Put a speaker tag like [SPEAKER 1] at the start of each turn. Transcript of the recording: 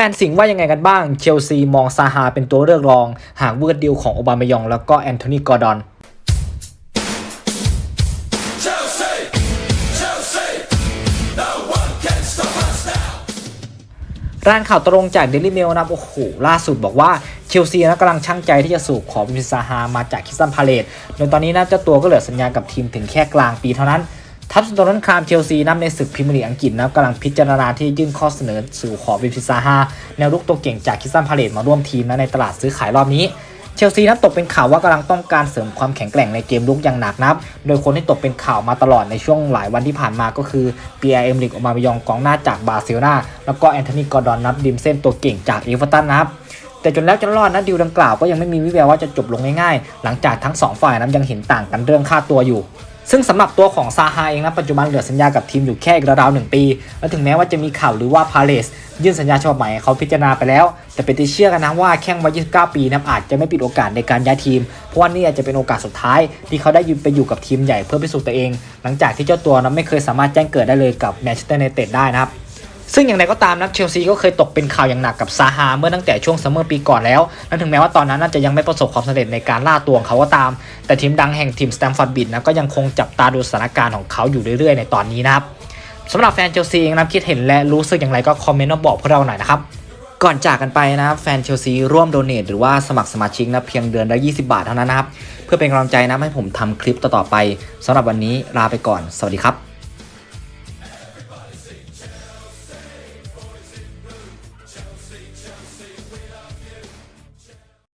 [SPEAKER 1] ฟนสิงห์ว่ายังไงกันบ้าง เชลซีมองซาฮาเป็นตัวเลือกรอง หากเวิร์ดดิวของโอบามายอง แล้วก็แอนโทนีกอร์ดอน
[SPEAKER 2] Chelsea, Chelsea, no one can stop us now.
[SPEAKER 1] ร้านข่าวตรงจากเดลิเมลนะครับโอ้โห ล่าสุดบอกว่าเชลซีนะกำลังช่างใจที่จะสูบขอวินซาฮามาจากคิสตันพาเลตโดยตอนนี้นะเจ้าตัวก็เหลือสัญญากับทีมถึงแค่กลางปีเท่านั้น ทัพสโตนคามเชลซีนับในศึกพรีเมียร์ลีกอังกฤษนะครับกำลังพิจารณาที่ยื่นข้อเสนอสู่ขอวินซาฮาแนวรุกตัวเก่งจากคิสตันพาเลตมาร่วมทีมนะในตลาดซื้อขายรอบนี้เชลซีนั้นตกเป็นข่าวว่ากำลังต้องการเสริมความแข็งแกร่งในเกมลุกอย่างหนักนับ โดยคนที่ตกเป็นข่าวมาตลอดในช่วงหลายวันที่ผ่านมาก็คือเปียร์เอมริกออกมาไปยองกองหน้าจากบาร์เซโลนาแล้วก็แอนโทนีกอร์ดอนนับดิมเส้นตัวเก่งจากเอเวอร์ตันนะครับแต่จนแล้วจนรอดนะดิวดังกล่าวก็ยังไม่มีวิแววว่าจะจบลงง่ายๆ หลังจากทั้งสองฝ่ายนั้นยังเห็นต่างกันเรื่องค่าตัวอยู่ ซึ่งสำหรับตัวของซาฮาเองนะปัจจุบันเหลือสัญญากับทีมอยู่แค่อีกราวๆหนึ่งปี และถึงแม้ว่าจะมีข่าวหรือว่าพาเลสยื่นสัญญาฉบับใหม่ให้เขาพิจารณาไปแล้ว แต่เป็นที่เชื่อกันนะว่าแข้งวัย29 ปีนะอาจจะไม่ปิดโอกาสในการย้ายทีม เพราะว่านี่อาจจะเป็นโอกาสสุดท้าย ที่เขาได้ยืนไปอยู่กับทีมใหญ่เพื่อพิสูจน์ตัวเอง หลังจากที่เจ้าตัวนั้นไม่เคยสามารถแจ้งเกิดได้เลยกับแมนเชสเตอร์ยูไนเต็ดได้นะครับ ซึ่งอย่างไรก็ตามนะเชลซีก็เคยตกเป็นข่าวอย่างหนักกับซาฮาเมื่อตั้งแต่ช่วงซัมเมอร์ปีก่อนแล้วและถึงแม้ว่าตอนนั้นน่าจะยังไม่ประสบความสำเร็จในการล่าตัวของเขาก็ตาม แต่ทีมดังแห่งทีมสแตมฟอร์ดบิดนะก็ยังคงจับตาดูสถานการณ์ของเขาอยู่เรื่อยๆ ในตอนนี้นะครับสำหรับแฟนเชลซีเองนะคิดเห็นและรู้สึกอย่างไรก็คอมเมนต์มาบอกพวกเราหน่อยนะครับก่อนจากกันไปนะครับแฟนเชลซีร่วมโดเนทหรือว่าสมัครสมาชิกนะเพียงเดือนละ 20 บาทเท่านั้นนะครับเพื่อเป็นกำลังใจนะให้ผมทำคลิปต่อๆไปสำหรับวันนี้ลาไปก่อน สวัสดีครับ